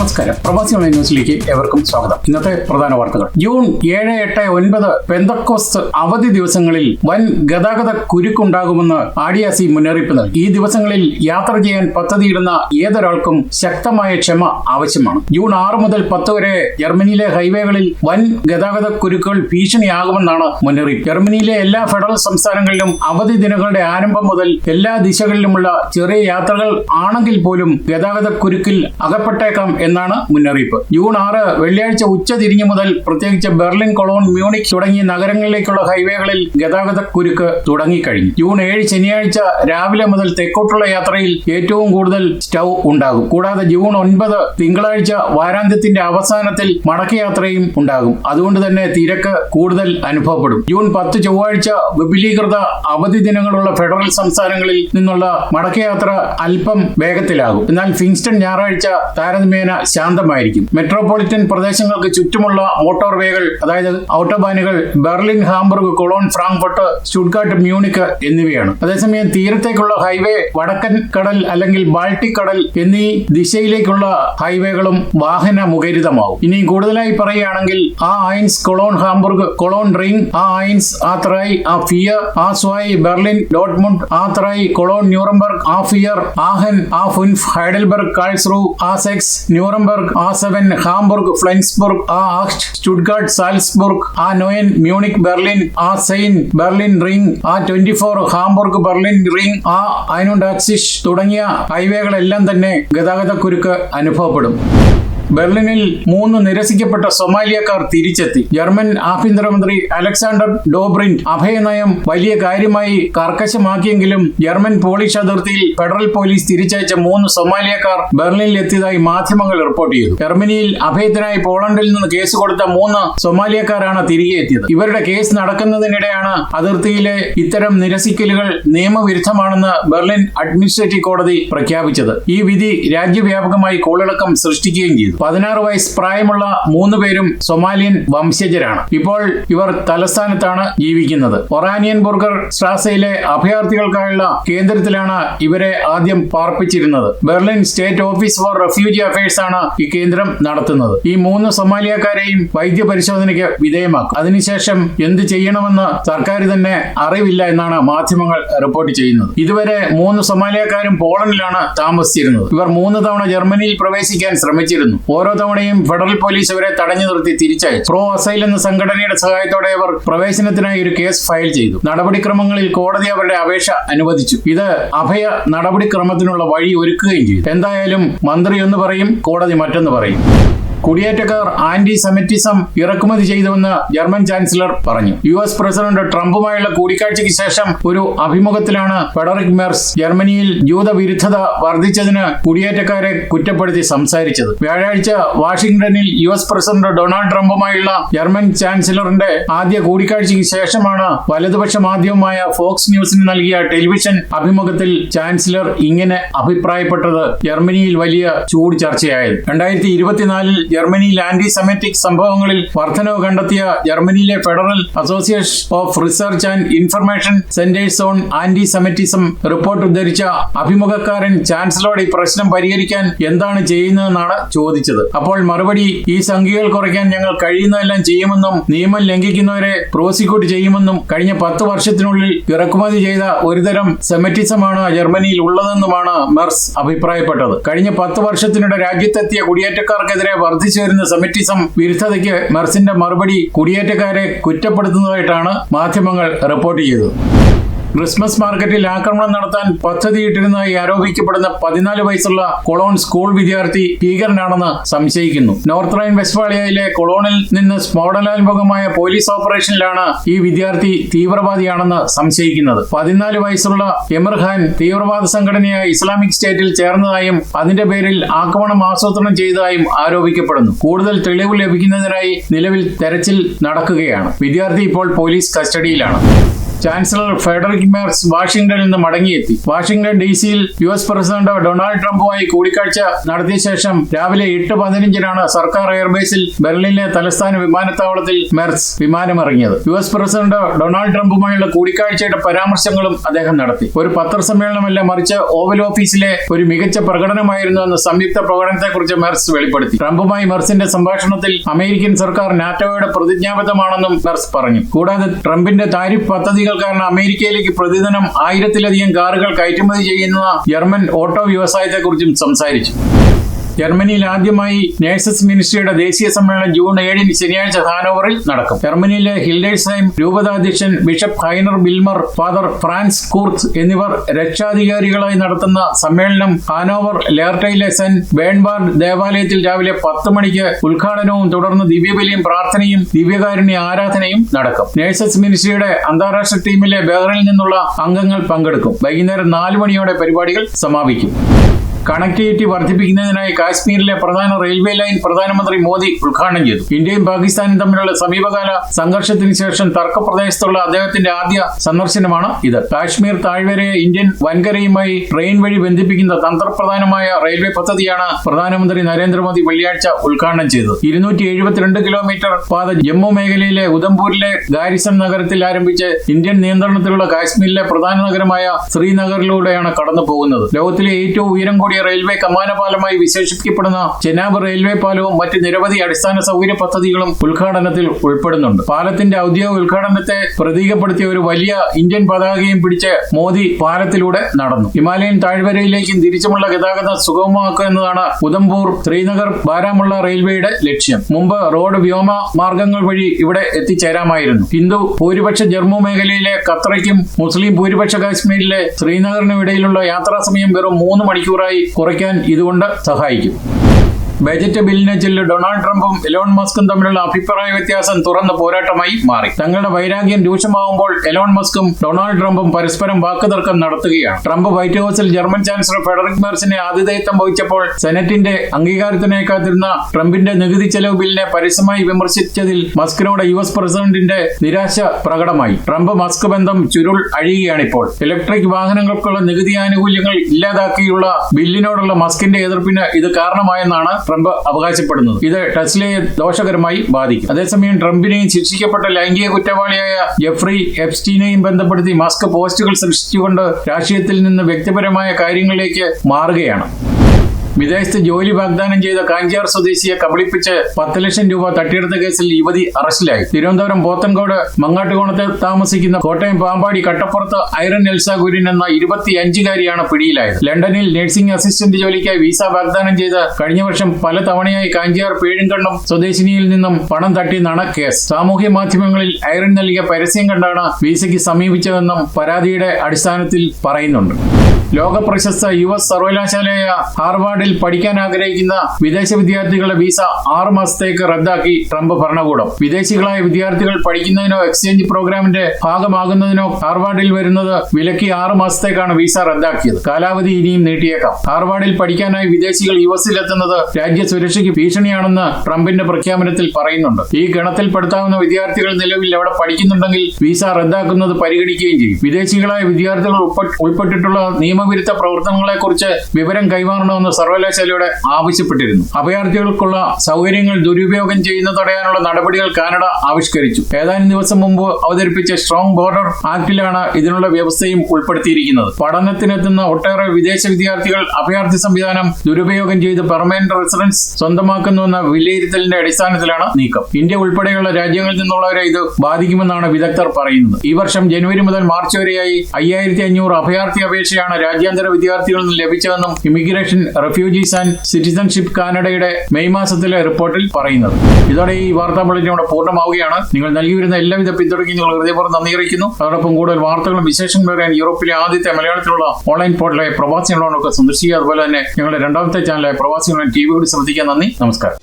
നമസ്കാരം. പ്രവാസി ഓൺലൈൻ ന്യൂസിലേക്ക് ഏവർക്കും സ്വാഗതം. ഇന്നത്തെ പ്രധാന വാർത്തകൾ. ജൂൺ ഏഴ് എട്ട് ഒൻപത് പെന്തക്കോസ്റ്റ് അവധി ദിവസങ്ങളിൽ വൻ ഗതാഗത കുരുക്കുണ്ടാകുമെന്ന് ആഡിയാസി മുന്നറിയിപ്പ് നൽകി. ഈ ദിവസങ്ങളിൽ യാത്ര ചെയ്യാൻ പദ്ധതിയിടുന്ന ഏതൊരാൾക്കും ശക്തമായ ക്ഷമ ആവശ്യമാണ്. ജൂൺ ആറ് മുതൽ പത്ത് വരെ ജർമ്മനിയിലെ ഹൈവേകളിൽ വൻ ഗതാഗത കുരുക്കുകൾ ഭീഷണിയാകുമെന്നാണ് മുന്നറിയിപ്പ്. ജർമ്മനിയിലെ എല്ലാ ഫെഡറൽ സംസ്ഥാനങ്ങളിലും അവധി ദിനങ്ങളുടെ ആരംഭം മുതൽ എല്ലാ ദിശകളിലുമുള്ള ചെറിയ യാത്രകൾ ആണെങ്കിൽ പോലും ഗതാഗത കുരുക്കിൽ അകപ്പെട്ടേക്കാം എന്നാണ് മുന്നറിയിപ്പ്. ജൂൺ ആറ് വെള്ളിയാഴ്ച ഉച്ച തിരിഞ്ഞു മുതൽ പ്രത്യേകിച്ച് ബെർലിൻ കൊളോൺ മ്യൂണിക് തുടങ്ങിയ നഗരങ്ങളിലേക്കുള്ള ഹൈവേകളിൽ ഗതാഗത കുരുക്ക് തുടങ്ങിക്കഴിഞ്ഞു. ജൂൺ ഏഴ് ശനിയാഴ്ച രാവിലെ മുതൽ തെക്കോട്ടുള്ള യാത്രയിൽ ഏറ്റവും കൂടുതൽ സ്റ്റൗ ഉണ്ടാകും. കൂടാതെ ജൂൺ ഒൻപത് തിങ്കളാഴ്ച വാരാന്ത്യത്തിന്റെ അവസാനത്തിൽ മടക്കയാത്രയും ഉണ്ടാകും. അതുകൊണ്ട് തന്നെ തിരക്ക് കൂടുതൽ അനുഭവപ്പെടും. ജൂൺ പത്ത് ചൊവ്വാഴ്ച വിപുലീകൃത അവധി ദിനങ്ങളുള്ള ഫെഡറൽ സംസ്ഥാനങ്ങളിൽ നിന്നുള്ള മടക്കയാത്ര അല്പം വേഗത്തിലാകും. എന്നാൽ ഫിങ്സ്റ്റൺ ഞായറാഴ്ച താരതമ്യേന ശാന്തമായിരിക്കും. മെട്രോപൊളിറ്റൻ പ്രദേശങ്ങൾക്ക് ചുറ്റുമുള്ള മോട്ടോർവേകൾ അതായത് ഔട്ടോബാനുകൾ Berlin Hamburg Cologne Frankfurt Stuttgart Munich എന്നിവയാണ്. അതേസമയം തീരത്തേക്കുള്ള ഹൈവേ വടക്കൻ കടൽ അല്ലെങ്കിൽ ബാൾട്ടിക് കടൽ എന്നീ ദിശയിലേക്കുള്ള ഹൈവേകളും വാഹന മുഖരിതമാവും ഇനി കൂടുതലായി പറയുകയാണെങ്കിൽ ആ ഐൻസ് കൊളോൺ ഹാംബർഗ് കൊളോൺ റിംഗ് ആ ഐൻസ് ആ ത്രൈ ആ ഫിയർ ആ സ്വായ് ബെർലിൻ ഡോട്ട്മുണ്ട് ആ ത്രൈ കൊളോൺ ന്യൂറംബർഗ് ആ ഫിയർ ആഹൻ ആ ഫുൻഫ് ഹൈഡൽബർഗ് കാൾസ്റൂ ആ സെക്സ് ന്യൂറംബർഗ് ആ സെവൻ ഹാംബുർഗ് ഫ്ലെൻസ്ബർഗ് ആ ആക്ട് സ്റ്റുഡ്ഗാർഡ് സാൽസ്ബുർഗ് ആ നോയൻ മ്യൂണിക് ബെർലിൻ ആ സെയിൻ Berlin ring A twenty four Hamburg Berlin ring ആ ഐനുഡാക്സിഷ് തുടങ്ങിയ ഹൈവേകളെല്ലാം തന്നെ ഗതാഗത കുരുക്ക് അനുഭവപ്പെടും. ബെർലിനിൽ മൂന്ന് നിരസിക്കപ്പെട്ട സൊമാലിയക്കാർ തിരിച്ചെത്തി. ജർമ്മൻ ആഭ്യന്തരമന്ത്രി അലക്സാണ്ടർ ഡോബ്രിൻ അഭയനയം വലിയ കാര്യമായി കർക്കശമാക്കിയെങ്കിലും ജർമ്മൻ പോളിഷ് അതിർത്തിയിൽ ഫെഡറൽ പോലീസ് തിരിച്ചയച്ച മൂന്ന് സൊമാലിയക്കാർ ബെർലിനിൽ എത്തിയതായി മാധ്യമങ്ങൾ റിപ്പോർട്ട് ചെയ്തു. ജർമ്മനിയിൽ അഭയത്തിനായി പോളണ്ടിൽ നിന്ന് കേസ് കൊടുത്ത മൂന്ന് സൊമാലിയക്കാരാണ് തിരികെ എത്തിയത്. ഇവരുടെ കേസ് നടക്കുന്നതിനിടെയാണ് അതിർത്തിയിലെ ഇത്തരം നിരസിക്കലുകൾ നിയമവിരുദ്ധമാണെന്ന് ബെർലിൻ അഡ്മിനിസ്ട്രേറ്റീവ് കോടതി പ്രഖ്യാപിച്ചത്. ഈ വിധി രാജ്യവ്യാപകമായി കോളിളക്കം സൃഷ്ടിക്കുകയും ചെയ്തു. പതിനാറ് വയസ്സ് പ്രായമുള്ള മൂന്ന് പേരും സൊമാലിയൻ വംശജരാണ്. ഇപ്പോൾ ഇവർ തലസ്ഥാനത്താണ് ജീവിക്കുന്നത്. ഒറാനിയൻ ബുർഗർ സ്ട്രാസയിലെ അഭയാർത്ഥികൾക്കായുള്ള കേന്ദ്രത്തിലാണ് ഇവരെ ആദ്യം പാർപ്പിച്ചിരുന്നത്. Berlin state office for refugee affairs ആണ് ഈ കേന്ദ്രം നടത്തുന്നത്. ഈ മൂന്ന് സൊമാലിയക്കാരെയും വൈദ്യ പരിശോധനയ്ക്ക് വിധേയമാക്കും. അതിനുശേഷം എന്ത് ചെയ്യണമെന്ന് സർക്കാർ തന്നെ അറിവില്ല എന്നാണ് മാധ്യമങ്ങൾ റിപ്പോർട്ട് ചെയ്യുന്നത്. ഇതുവരെ മൂന്ന് സൊമാലിയക്കാരും പോളണ്ടിലാണ് താമസിച്ചിരുന്നത്. ഇവർ മൂന്ന് തവണ ജർമ്മനിയിൽ പ്രവേശിക്കാൻ ശ്രമിച്ചിരുന്നു. ഓരോ തവണയും ഫെഡറൽ പോലീസ് ഇവരെ തടഞ്ഞു നിർത്തി തിരിച്ചയച്ചു. പ്രോ അസൈൽ എന്ന സംഘടനയുടെ സഹായത്തോടെ അവർ പ്രവേശനത്തിനായി ഒരു കേസ് ഫയൽ ചെയ്തു. നടപടിക്രമങ്ങളിൽ കോടതി അവരുടെ അപേക്ഷ അനുവദിച്ചു. ഇത് അഭയ നടപടിക്രമത്തിനുള്ള വഴി ഒരുക്കുകയും ചെയ്തു. എന്തായാലും മന്ത്രി ഒന്ന് പറയും കോടതി മറ്റൊന്ന് പറയും. കുടിയേറ്റക്കാർ ആന്റി സെമിറ്റിസം ഇറക്കുമതി ചെയ്തുവെന്ന് ജർമ്മൻ ചാൻസലർ പറഞ്ഞു. യു എസ് പ്രസിഡന്റ് ട്രംപുമായുള്ള കൂടിക്കാഴ്ചയ്ക്ക് ശേഷം ഒരു അഭിമുഖത്തിലാണ് ഫെഡറിക് മെർസ് ജർമ്മനിയിൽ ജൂതവിരുദ്ധത വർദ്ധിച്ചതിന് കുടിയേറ്റക്കാരെ കുറ്റപ്പെടുത്തി സംസാരിച്ചത്. വ്യാഴാഴ്ച വാഷിംഗ്ടണിൽ യു എസ് പ്രസിഡന്റ് ഡൊണാൾഡ് ട്രംപുമായുള്ള ജർമ്മൻ ചാൻസലറിന്റെ ആദ്യ കൂടിക്കാഴ്ചയ്ക്ക് ശേഷമാണ് വലതുപക്ഷ മാധ്യമമായ ഫോക്സ് ന്യൂസിന് നൽകിയ ടെലിവിഷൻ അഭിമുഖത്തിൽ ചാൻസലർ ഇങ്ങനെ അഭിപ്രായപ്പെട്ടത് ജർമ്മനിയിൽ വലിയ ചൂട് ചർച്ചയായത്. രണ്ടായിരത്തി ഇരുപത്തിനാലിൽ ജർമ്മനിയിൽ ആന്റി സെമറ്റിക് സംഭവങ്ങളിൽ വർധനവ് കണ്ടെത്തിയ ജർമ്മനിയിലെ federal association of research and information centres on antisemitism report ഉദ്ധരിച്ച അഭിമുഖക്കാരൻ ചാൻസലറോട് ഈ പ്രശ്നം പരിഹരിക്കാൻ എന്താണ് ചെയ്യുന്നതെന്നാണ് ചോദിച്ചത്. അപ്പോൾ മറുപടി ഈ സംഖ്യകൾ കുറയ്ക്കാൻ ഞങ്ങൾ കഴിയുന്നതെല്ലാം ചെയ്യുമെന്നും നിയമം ലംഘിക്കുന്നവരെ പ്രോസിക്യൂട്ട് ചെയ്യുമെന്നും കഴിഞ്ഞ പത്ത് വർഷത്തിനുള്ളിൽ ഇറക്കുമതി ചെയ്ത ഒരുതരം സെമറ്റിസമാണ് ജർമ്മനിയിൽ ഉള്ളതെന്നുമാണ് മെർസ് അഭിപ്രായപ്പെട്ടത്. കഴിഞ്ഞ പത്ത് വർഷത്തിനിടെ രാജ്യത്തെത്തിയ കുടിയേറ്റക്കാർക്കെതിരെ വർദ്ധിച്ചു വരുന്ന സെമിറ്റിസം വിരുദ്ധതയ്ക്ക് മെർസിന്റെ മറുപടി കുടിയേറ്റക്കാരെ കുറ്റപ്പെടുത്തുന്നതായിട്ടാണ് മാധ്യമങ്ങൾ റിപ്പോർട്ട് ചെയ്തത്. ക്രിസ്മസ് മാർക്കറ്റിൽ ആക്രമണം നടത്താൻ പദ്ധതിയിട്ടിരുന്നതായി ആരോപിക്കപ്പെടുന്ന പതിനാല് വയസ്സുള്ള കൊളോൺ സ്കൂൾ വിദ്യാർത്ഥി ഭീകരനാണെന്ന് സംശയിക്കുന്നു. നോർത്ത് റൈൻ വെസ്റ്റ്ഫാളിയയിലെ കൊളോണിൽ നിന്ന് സ്ഫോടനാത്മകമായ പോലീസ് ഓപ്പറേഷനിലാണ് ഈ വിദ്യാർത്ഥി തീവ്രവാദിയാണെന്ന് സംശയിക്കുന്നത്. പതിനാല് വയസ്സുള്ള എമിർഖാൻ തീവ്രവാദ സംഘടനയായ ഇസ്ലാമിക് സ്റ്റേറ്റിൽ ചേർന്നതായും അതിന്റെ പേരിൽ ആക്രമണം ആസൂത്രണം ചെയ്തതായും ആരോപിക്കപ്പെടുന്നു. കൂടുതൽ തെളിവ് ലഭിക്കുന്നതിനായി നിലവിൽ തെരച്ചിൽ നടക്കുകയാണ്. വിദ്യാർത്ഥി ഇപ്പോൾ പോലീസ് കസ്റ്റഡിയിലാണ്. ചാൻസലർ ഫെഡറിക് മെർസ് വാഷിംഗ്ടണിൽ നിന്ന് മടങ്ങിയെത്തി. വാഷിംഗ്ടൺ ഡി സിയിൽ യു എസ് പ്രസിഡന്റ് ഡൊണാൾഡ് ട്രംപുമായി കൂടിക്കാഴ്ച നടത്തിയ ശേഷം രാവിലെ എട്ട് പതിനഞ്ചിനാണ് സർക്കാർ എയർബേസിൽ ബെർലിനിലെ തലസ്ഥാന വിമാനത്താവളത്തിൽ മെർസ് വിമാനമിറങ്ങിയത്. യു എസ് പ്രസിഡന്റ് ഡൊണാൾഡ് ട്രംപുമായുള്ള കൂടിക്കാഴ്ചയുടെ പരാമർശങ്ങളും അദ്ദേഹം നടത്തി. ഒരു പത്രസമ്മേളനമല്ല മറിച്ച് ഓവൽ ഓഫീസിലെ ഒരു മികച്ച പ്രകടനമായിരുന്നു എന്ന് സംയുക്ത പ്രകടനത്തെക്കുറിച്ച് മെർസ് വെളിപ്പെടുത്തി. ട്രംപുമായി മെർസിന്റെ സംഭാഷണത്തിൽ അമേരിക്കൻ സർക്കാർ നാറ്റോയുടെ പ്രതിജ്ഞാബദ്ധമാണെന്നും മെർസ് പറഞ്ഞു. കൂടാതെ ട്രംപിന്റെ താരിഫ് പദ്ധതികൾ കാരണം അമേരിക്കയിലേക്ക് പ്രതിദിനം ആയിരത്തിലധികം കാറുകൾ കയറ്റുമതി ചെയ്യുന്ന ജർമ്മൻ ഓട്ടോ വ്യവസായത്തെക്കുറിച്ചും സംസാരിച്ചു. ജർമ്മനിയിൽ ആദ്യമായി നേഴ്സസ് മിനിസ്ട്രിയുടെ ദേശീയ സമ്മേളനം ജൂൺ ഏഴിന് ശനിയാഴ്ച ഹാനോവറിൽ നടക്കും. ജർമ്മനിയിലെ Hildesheim രൂപതാധ്യക്ഷൻ bishop Heiner Wilmer father Franz Kurth എന്നിവർ രക്ഷാധികാരികളായി നടത്തുന്ന സമ്മേളനം ഹാനോവർ ലേർട്ടയിലെ സെന്റ് ബേൺബാർഡ് ദേവാലയത്തിൽ രാവിലെ പത്ത് മണിക്ക് ഉദ്ഘാടനവും തുടർന്ന് ദിവ്യബലിയും പ്രാർത്ഥനയും ദിവ്യകാരുണ്യ ആരാധനയും നടക്കും. നേഴ്സസ് മിനിസ്ട്രിയുടെ അന്താരാഷ്ട്ര ടീമിലെ ബഹ്റിനിൽ നിന്നുള്ള അംഗങ്ങൾ പങ്കെടുക്കും. വൈകുന്നേരം നാല് മണിയോടെ പരിപാടികൾ സമാപിക്കും. കണക്ടിവിറ്റി വർദ്ധിപ്പിക്കുന്നതിനായി കാശ്മീരിലെ പ്രധാന റെയിൽവേ ലൈൻ പ്രധാനമന്ത്രി മോദി ഉദ്ഘാടനം ചെയ്തു. ഇന്ത്യയും പാകിസ്ഥാനും തമ്മിലുള്ള സമീപകാല സംഘർഷത്തിന് ശേഷം തർക്ക പ്രദേശത്തുള്ള അദ്ദേഹത്തിന്റെ ആദ്യ സന്ദർശനമാണ് ഇത്. കാശ്മീർ താഴ്വരയെ ഇന്ത്യൻ വൻകരയുമായി ട്രെയിൻ വഴി ബന്ധിപ്പിക്കുന്ന തന്ത്രപ്രധാനമായ റെയിൽവേ പദ്ധതിയാണ് പ്രധാനമന്ത്രി നരേന്ദ്രമോദി വെള്ളിയാഴ്ച ഉദ്ഘാടനം ചെയ്തത്. ഇരുന്നൂറ്റി എഴുപത്തിരണ്ട് കിലോമീറ്റർ പാത ജമ്മു മേഖലയിലെ ഉദംപൂരിലെ ഗാരിസൺ നഗരത്തിൽ ആരംഭിച്ച് ഇന്ത്യൻ നിയന്ത്രണത്തിലുള്ള കാശ്മീരിലെ പ്രധാന നഗരമായ ശ്രീനഗറിലൂടെയാണ് കടന്നു പോകുന്നത് ലോകത്തിലെ ഏറ്റവും ഉയരം കൂടിയ റെയിൽവേ കമാനപാലമായി വിശേഷിപ്പിക്കപ്പെടുന്ന ചെനാബ് റെയിൽവേ പാലവും മറ്റ് നിരവധി അടിസ്ഥാന സൗകര്യ പദ്ധതികളും ഉദ്ഘാടനത്തിൽ ഉൾപ്പെടുന്നുണ്ട്. പാലത്തിന്റെ ഔദ്യോഗിക ഉദ്ഘാടനത്തെ പ്രതീകപ്പെടുത്തിയ ഒരു വലിയ ഇന്ത്യൻ പതാകയും പിടിച്ച് മോദി പാലത്തിലൂടെ നടന്നു. ഹിമാലയൻ താഴ്വരയിലേക്കും തിരിച്ചുമുള്ള ഗതാഗതം സുഗമമാക്കുക എന്നതാണ് ഉദംപൂർ ശ്രീനഗർ ബാരാമുള്ള റെയിൽവേയുടെ ലക്ഷ്യം. മുമ്പ് റോഡ് വ്യോമ മാർഗങ്ങൾ വഴി ഇവിടെ എത്തിച്ചേരാമായിരുന്നു. ഹിന്ദു ഭൂരിപക്ഷ ജർമ്മു മേഖലയിലെ ഖത്രയ്ക്കും മുസ്ലിം ഭൂരിപക്ഷ കാശ്മീരിലെ ശ്രീനഗറിനും ഇടയിലുള്ള യാത്രാ സമയം വെറും മൂന്ന് മണിക്കൂറായി കുറയ്ക്കാൻ ഇതുകൊണ്ട് സഹായിക്കും. ബജറ്റ് ബില്ലിനെ ചൊല്ലി ഡൊണാൾഡ് ട്രംപും എലോൺ മസ്കും തമ്മിലുള്ള അഭിപ്രായ വ്യത്യാസം തുറന്ന പോരാട്ടമായി മാറി. തങ്ങളുടെ വൈരാഗ്യം രൂക്ഷമാവുമ്പോൾ എലോൺ മസ്കും ഡൊണാൾഡ് ട്രംപും പരസ്പരം വാക്കുതർക്കം നടത്തുകയാണ്. ട്രംപ് വൈറ്റ് ഹൌസിൽ ജർമ്മൻ ചാൻസലർ ഫെഡറിക് മേർസിനെ ആതിഥേയത്വം വഹിച്ചപ്പോൾ സെനറ്റിന്റെ അംഗീകാരത്തിനായി കാത്തിരുന്ന ട്രംപിന്റെ നികുതി ചെലവ് ബില്ലിനെ പരസ്യമായി വിമർശിച്ചതിൽ മസ്കിനോട് യു എസ് പ്രസിഡന്റിന്റെ നിരാശ പ്രകടമായി. ട്രംപ് മസ്ക് ബന്ധം ചുരുൾ അഴിയുകയാണിപ്പോൾ. ഇലക്ട്രിക് വാഹനങ്ങൾക്കുള്ള നികുതി ആനുകൂല്യങ്ങൾ ഇല്ലാതാക്കിയുള്ള ബില്ലിനോടുള്ള മസ്കിന്റെ എതിർപ്പിന് ഇത് കാരണമായെന്നാണ് ട്രംപ് അവകാശപ്പെടുന്നത്. ഇത് ടെസ്ലയെ ദോഷകരമായി ബാധിക്കും. അതേസമയം ട്രംപിനെയും ശിക്ഷിക്കപ്പെട്ട ലൈംഗിക കുറ്റവാളിയായ ജെഫ്രി എപ്സ്റ്റീനെയും ബന്ധപ്പെടുത്തി മാസ്ക് പോസ്റ്റുകൾ സൃഷ്ടിച്ചുകൊണ്ട് രാഷ്ട്രീയത്തിൽ നിന്ന് വ്യക്തിപരമായ കാര്യങ്ങളിലേക്ക് മാറുകയാണ്. വിദേശത്ത് ജോലി വാഗ്ദാനം ചെയ്ത കാഞ്ചാർ സ്വദേശിയെ കബളിപ്പിച്ച് പത്ത് ലക്ഷം രൂപ തട്ടിയെടുത്ത കേസിൽ യുവതി അറസ്റ്റിലായി. തിരുവനന്തപുരം പോത്തൻകോട് മങ്ങാട്ടുകോണത്ത് താമസിക്കുന്ന കോട്ടയം പാമ്പാടി കട്ടപ്പുറത്ത് ഐറൻ എൽസ ഗുരിൻ എന്ന ഇരുപത്തിയഞ്ചുകാരിയാണ് പിടിയിലായത്. ലണ്ടനിൽ നഴ്സിംഗ് അസിസ്റ്റന്റ് ജോലിക്കായി വിസ വാഗ്ദാനം ചെയ്ത് കഴിഞ്ഞ വർഷം പല തവണയായി കാഞ്ചിയാർ പേഴുംകണ്ണം സ്വദേശിനിയിൽ നിന്നും പണം തട്ടിയെന്നാണ് കേസ്. സാമൂഹ്യ മാധ്യമങ്ങളിൽ ഐറൻ നൽകിയ പരസ്യം കണ്ടാണ് വിസയ്ക്ക് സമീപിച്ചതെന്നും പരാതിയുടെ അടിസ്ഥാനത്തിൽ പറയുന്നുണ്ട്. ലോക പ്രശസ്ത യു എസ് സർവകലാശാലയായ ഹാർവാർഡിൽ പഠിക്കാൻ ആഗ്രഹിക്കുന്ന വിദേശ വിദ്യാർത്ഥികളുടെ വിസ ആറു മാസത്തേക്ക് റദ്ദാക്കി ട്രംപ് ഭരണകൂടം. വിദേശികളായ വിദ്യാർത്ഥികൾ പഠിക്കുന്നതിനോ എക്സ്ചേഞ്ച് പ്രോഗ്രാമിന്റെ ഭാഗമാകുന്നതിനോ ഹാർവാർഡിൽ വരുന്നത് വിലക്കി ആറു മാസത്തേക്കാണ് വിസ റദ്ദാക്കിയത്. കാലാവധി ഇനിയും നീട്ടിയേക്കാം. ഹാർവാർഡിൽ പഠിക്കാനായി വിദേശികൾ യു എസിൽ എത്തുന്നത് രാജ്യ സുരക്ഷയ്ക്ക് ഭീഷണിയാണെന്ന് ട്രംപിന്റെ പ്രഖ്യാപനത്തിൽ പറയുന്നുണ്ട്. ഈ ഗണത്തിൽപ്പെടുത്താവുന്ന വിദ്യാർത്ഥികൾ നിലവിൽ അവിടെ പഠിക്കുന്നുണ്ടെങ്കിൽ വിസ റദ്ദാക്കുന്നത് പരിഗണിക്കുകയും ചെയ്യും. വിദേശികളായ വിദ്യാർത്ഥികൾ ഉൾപ്പെട്ടിട്ടുള്ള ഉൾപ്പെട്ടിട്ടുള്ള നിയമവിരുദ്ധ പ്രവർത്തനങ്ങളെക്കുറിച്ച് വിവരം കൈമാറണമെന്ന് സർവകലാശാലയോട് ആവശ്യപ്പെട്ടിരുന്നു. അഭയാർത്ഥികൾക്കുള്ള സൗകര്യങ്ങൾ ദുരുപയോഗം ചെയ്യുന്ന തടയാനുള്ള നടപടികൾ കാനഡ ആവിഷ്കരിച്ചു. ഏതാനും ദിവസം മുമ്പ് അവതരിപ്പിച്ച സ്ട്രോങ് ബോർഡർ ആക്ടിലാണ് ഇതിനുള്ള വ്യവസ്ഥയും ഉൾപ്പെടുത്തിയിരിക്കുന്നത്. പഠനത്തിനെത്തുന്ന ഒട്ടേറെ വിദേശ വിദ്യാർത്ഥികൾ അഭയാർത്ഥി സംവിധാനം ദുരുപയോഗം ചെയ്ത് പെർമനന്റ് റെസിഡൻസ് സ്വന്തമാക്കുന്നുവെന്ന വിലയിരുത്തലിന്റെ അടിസ്ഥാനത്തിലാണ് നീക്കം. ഇന്ത്യ ഉൾപ്പെടെയുള്ള രാജ്യങ്ങളിൽ നിന്നുള്ളവരെ ഇത് ബാധിക്കുമെന്നാണ് വിദഗ്ധർ പറയുന്നത്. ഈ വർഷം ജനുവരി മുതൽ മാർച്ച് വരെയായി അയ്യായിരത്തി അഞ്ഞൂറ് അഭയാർത്ഥി അപേക്ഷയാണ് രാജ്യാന്തര വിദ്യാർത്ഥികളിൽ നിന്ന് ലഭിച്ചതെന്നും ഇമിഗ്രേഷൻ റെഫ്യൂജീസ് ആൻഡ് സിറ്റിസൺഷിപ്പ് കാനഡയുടെ മെയ് മാസത്തിലെ റിപ്പോർട്ടിൽ പറയുന്നത്. ഇതോടെ ഈ വാർത്താ ബുള്ളറ്റിൻ ഇവിടെ പൂർണമാവുകയാണ്. നിങ്ങൾ നൽകി വരുന്ന എല്ലാവിധ പിന്തുണയ്ക്കും നിങ്ങൾ ഹൃദയപൂർവം നന്ദി അറിയിക്കുന്നു. അതോടൊപ്പം കൂടുതൽ വാർത്തകളും വിശേഷങ്ങളും അറിയാൻ യൂറോപ്പിലെ ആദ്യത്തെ മലയാളത്തിലുള്ള ഓൺലൈൻ പോർട്ടലായ പ്രവാസികളോടൊക്കെ സന്ദർശിക്കുക. അതുപോലെ തന്നെ ഞങ്ങളുടെ രണ്ടാമത്തെ ചാനലായ പ്രവാസി ഓൺലൈൻ ടി വി കൂടി ശ്രദ്ധിക്കാൻ നന്ദി. നമസ്കാരം.